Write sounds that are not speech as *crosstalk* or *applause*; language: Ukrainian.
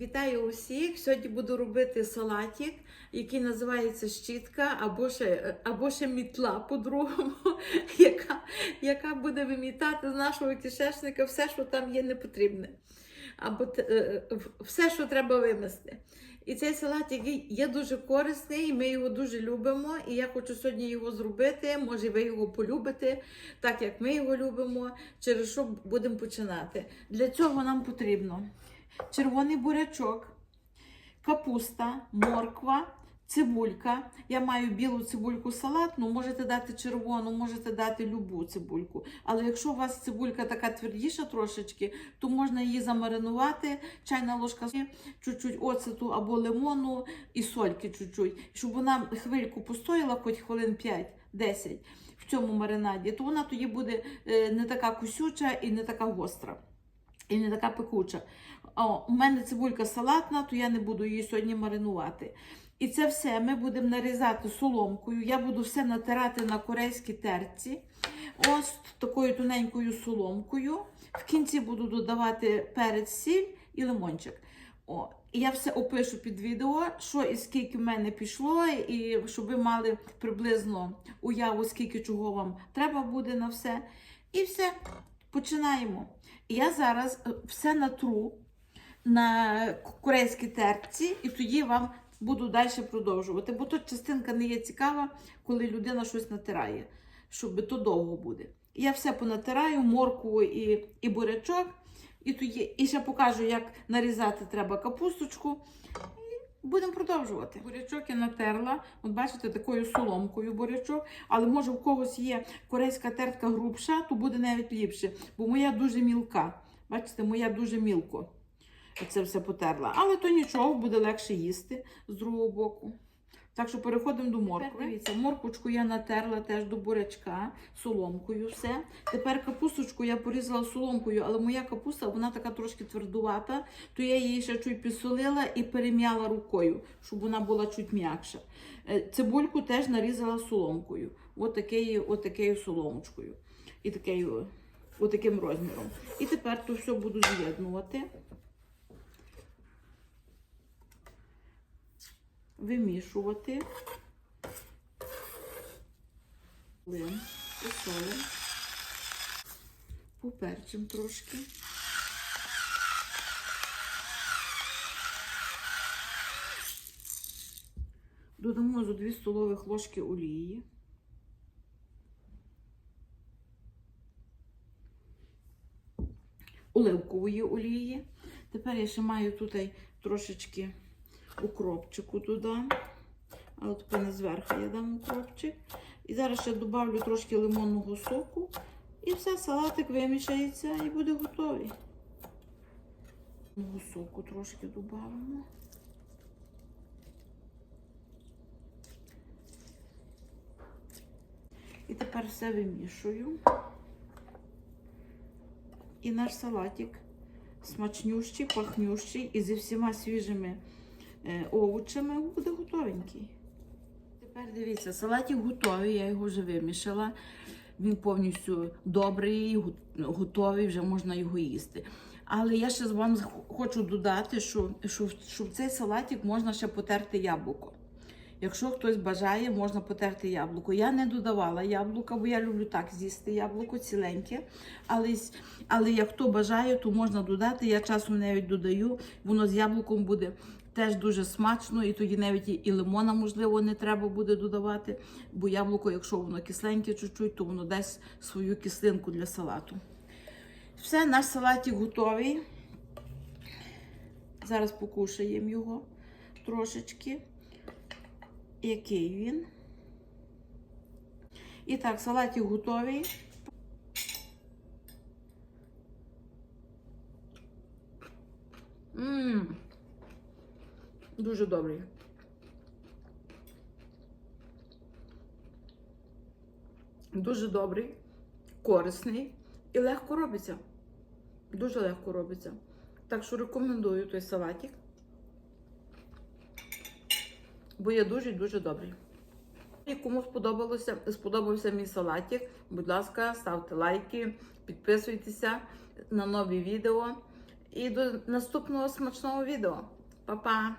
Вітаю усіх! Сьогодні буду робити салатик, який називається щітка або ще, або ще мітла по-другому, *laughs* яка, яка буде вимітати з нашого кишечника все, що там є непотрібне. Або е, е, все, що треба вимести. І цей салатик є- дуже корисний, ми його дуже любимо. І я хочу сьогодні його зробити. Може, ви його полюбите, так як ми його любимо, через що будемо починати. Для цього нам потрібно червоний бурячок, капуста, морква, цибулька. Я маю білу цибульку салатну, можете дати червону, можете дати любу цибульку. Але якщо у вас цибулька така твердіша трошечки, то можна її замаринувати, чайна ложка чуть-чуть оцету або лимону і сольки чуть-чуть, щоб вона хвильку постояла, хоч хвилин 5-10 в цьому маринаді, то вона тоді буде е, не така кусюча і не така гостра. І не така пекуча. О, у мене цибулька салатна, то я не буду її сьогодні маринувати. І це все ми будемо нарізати соломкою. Я буду все натирати на корейській терці. Ось такою тоненькою соломкою. В кінці буду додавати перець, сіль і лимончик. О, і я все опишу під відео, що і скільки в мене пішло, і щоб ви мали приблизно уяву, скільки чого вам треба буде на все. І все, починаємо. Я зараз е, все натру на корейській терці, і тоді вам буду далі продовжувати. Бо тут частинка не є цікава, коли людина щось натирає, щоб то довго буде. Я все понатираю, моркву і, і бурячок, і тоді і ще покажу, як нарізати треба капусточку. Будемо продовжувати. Бурячок я натерла, от бачите, такою соломкою бурячок, але може в когось є корейська тертка грубша, то буде навіть ліпше, бо моя дуже мілка. Бачите, моя дуже мілко. Це все потерла. Але то нічого, буде легше їсти з другого боку. Так що переходимо до моркви. Дивіться, морквочку я натерла теж до бурячка соломкою. все. Тепер капусточку я порізала соломкою, але моя капуста вона така трошки твердувата, то я її ще чуть підсолила і перем'яла рукою, щоб вона була чуть м'якша. Е, Цибульку теж нарізала соломкою. От такою, от соломочкою. І такою, от таким розміром. І тепер то все буду з'єднувати. Вимішувати. Лим, посолим, поперчим трошки. Додамо зо 2 столових ложки олії. Оливкової олії. Тепер я ще маю тут трошечки укропчику додам. Але тепер не зверху я дам укропчик. І зараз ще додавлю трошки лимонного соку. І все, салатик вимішається і буде готовий. Соку трошки додамо. І тепер все вимішую. І наш салатик смачнющий, пахнющий і зі всіма свіжими овочами буде готовенький. Тепер дивіться, салатик готовий, я його вже вимішала. Він повністю добрий, готовий, вже можна його їсти. Але я ще вам хочу додати, що, що, що в цей салатик можна ще потерти яблуко. Якщо хтось бажає, можна потерти яблуко. Я не додавала яблука, бо я люблю так з'їсти яблуко ціленьке. Але, але як хто бажає, то можна додати. Я часом навіть додаю, воно з яблуком буде теж дуже смачно, і тоді навіть і- лимона, можливо, не треба буде додавати. Бо яблуко, якщо воно кисленьке чуть-чуть, то воно дасть свою кислинку для салату. Все, наш салатик готовий. Зараз покушаємо його трошечки який він. І так, салатик готовий. Ммм. Дуже добрий. Дуже добрий, корисний і легко робиться. Дуже легко робиться. Так що рекомендую той салатик бо є дуже-дуже добрий. І кому сподобалося, сподобався мій салатик, будь ласка, ставте лайки, підписуйтеся на нові відео. і до наступного смачного відео. Па-па!